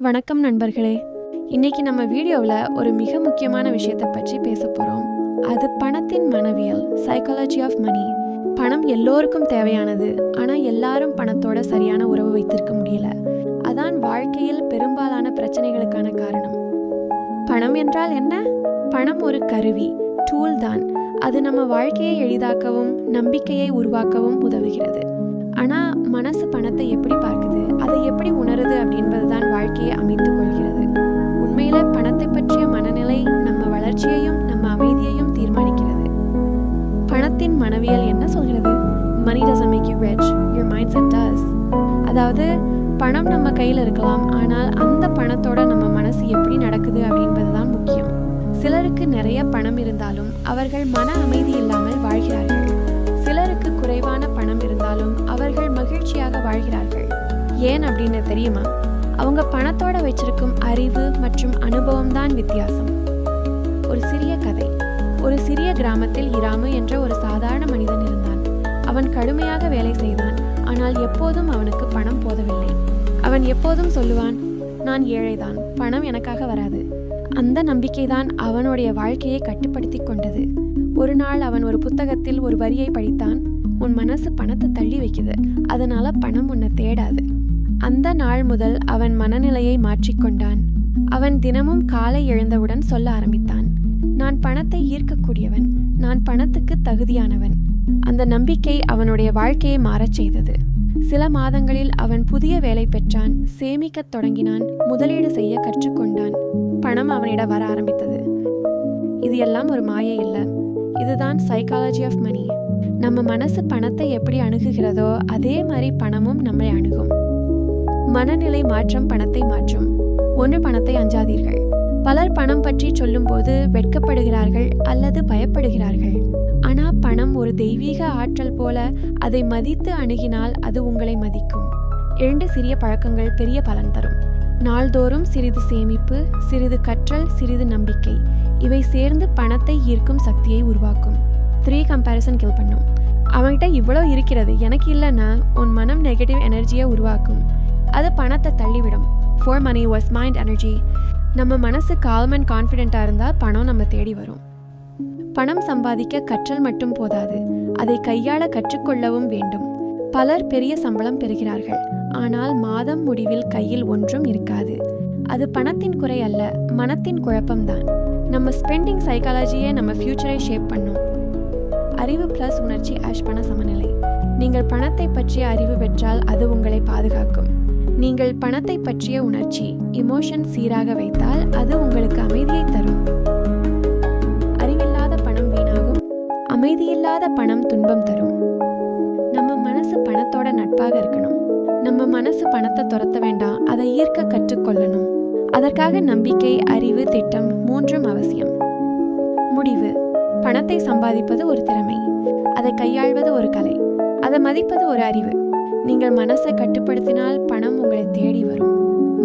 வணக்கம் நண்பர்களே. இன்னைக்கு நம்ம வீடியோவில் ஒரு மிக முக்கியமான விஷயத்தை பற்றி பேச போகிறோம் அது பணத்தின் மனவியல் சைக்காலஜி ஆஃப் மணி பணம் எல்லோருக்கும் தேவையானது ஆனால் எல்லாரும் பணத்தோட சரியான உறவு வைத்திருக்க முடியல. அதான் வாழ்க்கையில் பெரும்பாலான பிரச்சனைகளுக்கான காரணம். பணம் என்றால் என்ன? பணம் ஒரு கருவி டூல் தான். அது நம்ம வாழ்க்கையை எளிதாக்கவும் நம்பிக்கையை உருவாக்கவும் உதவுகிறது. ஆனால் மனசு பணத்தை எப்படி பார்க்குது? அதை எப்படி உணருது அப்படின்றது தான் வாழ்க்கையை அமைத்துக் கொள்கிறது. உண்மையில பணத்தை பற்றிய மனநிலை நம்ம வளர்ச்சியையும் நம்ம அமைதியையும் தீர்மானிக்கிறது. பணத்தின் மனவியல் என்ன சொல்கிறது? Money doesn't make you you rich mindset does அதாவது பணம் நம்ம கையில் இருக்கலாம் ஆனால் அந்த பணத்தோட நம்ம மனசு எப்படி நடக்குது அப்படின்றது தான் முக்கியம். சிலருக்கு நிறைய பணம் இருந்தாலும் அவர்கள் மன அமைதி இல்லாமல் வாழ்கிறார்கள். சிலருக்கு குறைவான பணம் இருந்தாலும் அவர்கள் மகிழ்ச்சியாக வாழ்கிறார்கள். ஏன் அப்படின்னு தெரியுமா? அவங்க பணத்தோட வச்சிருக்கும் அறிவு மற்றும் அனுபவம் தான் வித்தியாசம். ஒரு சிறிய கதை. ஒரு சிறிய கிராமத்தில் இராமு என்ற ஒரு சாதாரண மனிதன் இருந்தான். அவன் கடுமையாக வேலை செய்தான். ஆனால் எப்போதும் அவனுக்கு பணம் போதவில்லை. அவன் எப்போதும் சொல்லுவான் நான் ஏழைதான். பணம் எனக்காக வராது. அந்த நம்பிக்கைதான் அவனுடைய வாழ்க்கையை கட்டுப்படுத்தி கொண்டது. ஒரு நாள் அவன் ஒரு புத்தகத்தில் ஒரு வரியை படித்தான். உன் மனசு பணத்தை தள்ளி வைக்குது. அதனால பணம் உன்னை தேடாது. அந்த நாள் முதல் அவன் மனநிலையை மாற்றிக்கொண்டான். அவன் தினமும் காலை எழுந்தவுடன் சொல்ல ஆரம்பித்தான். நான் பணத்தை ஈர்க்கக்கூடியவன். நான் பணத்துக்கு தகுதியானவன். அந்த நம்பிக்கை அவனுடைய வாழ்க்கையை மாறச் செய்தது. சில மாதங்களில் அவன் புதிய வேலை பெற்றான் சேமிக்கத் தொடங்கினான் முதலீடு செய்ய கற்றுக்கொண்டான். பணம் அவனிடம் வர ஆரம்பித்தது. இது எல்லாம் ஒரு மாயை இல்லை. இதுதான் சைக்காலஜி ஆஃப் மணி நம்ம மனசு பணத்தை எப்படி அணுகுகிறதோ அதே மாதிரி பணமும் நம்மை அணுகும். மனநிலை மாற்றம் பணத்தை மாற்றும். ஒன்று பணத்தை அஞ்சாதீர்கள். பலர் பணம் பற்றி சொல்லும்போது வெட்கப்படுகிறார்கள் அல்லது பயப்படுகிறார்கள். ஆனா பணம் ஒரு தெய்வீக ஆற்றல் போல அதை மதித்து அணுகினால் அது உங்களை மதிக்கும். இரண்டு சிறிய பழக்கங்கள் பெரிய பலன் தரும். நாள்தோறும் சிறிது சேமிப்பு சிறிது கற்றல் சிறிது நம்பிக்கை. இவை சேர்ந்து பணத்தை ஈர்க்கும் சக்தியை உருவாக்கும். த்ரீ கம்பேரிசன் கில் பண்ணும். அவன்கிட்ட இவ்வளோ இருக்கிறது எனக்கு இல்லைன்னா உன் மனம் நெகட்டிவ் எனர்ஜியை உருவாக்கும். அது பணத்தை தள்ளிவிடும். For money was mind energy நம்ம மனசு கால்ம் அண்ட் கான்ஃபிடென்ட்டாக இருந்தால் பணம் நம்ம தேடி வரும். பணம் சம்பாதிக்க கற்றல் மட்டும் போதாது. அதை கையாள கற்றுக்கொள்ளவும் வேண்டும். பலர் பெரிய சம்பளம் பெறுகிறார்கள். ஆனால் மாதம் முடிவில் கையில் ஒன்றும் இருக்காது. அது பணத்தின் குறை அல்ல மனத்தின் குழப்பம்தான் நம்ம ஸ்பெண்டிங் சைக்காலஜியே நம்ம ஃப்யூச்சரை ஷேப் பண்ணும். அறிவு பிளஸ் உணர்ச்சி ஆஷ் பண சமநிலை. நீங்கள் பணத்தை பற்றிய அறிவு பெற்றால் அது உங்களை பாதுகாக்கும். நீங்கள் பணத்தை பற்றிய உணர்ச்சி இமோஷன் சீராக வைத்தால் அது உங்களுக்கு அமைதியை தரும். அறிவில்லாத பணம் வீணாகும் அமைதியில்லாத பணம் துன்பம் தரும். நம்ம மனசு பணத்தோட நட்பாக இருக்கணும். நம்ம மனசு பணத்தை துரத்த வேண்டாம் அதை ஈர்க்க கற்றுக்கொள்ளணும். அதற்காக நம்பிக்கை அறிவு திட்டம் மூன்றும் அவசியம். முடிவு. பணத்தை சம்பாதிப்பது ஒரு திறமை. அதை கையாள்வது ஒரு கலை. அதை மதிப்பது ஒரு அறிவு. நீங்கள் மனசை கட்டுப்படுத்தினால் பணம் உங்களை தேடி வரும்.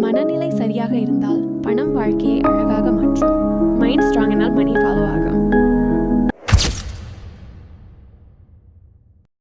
மனநிலை சரியாக இருந்தால் பணம் வாழ்க்கையை அழகாக மாற்றும். மைண்ட் ஸ்ட்ராங்கினால் மணி ஃபாலோ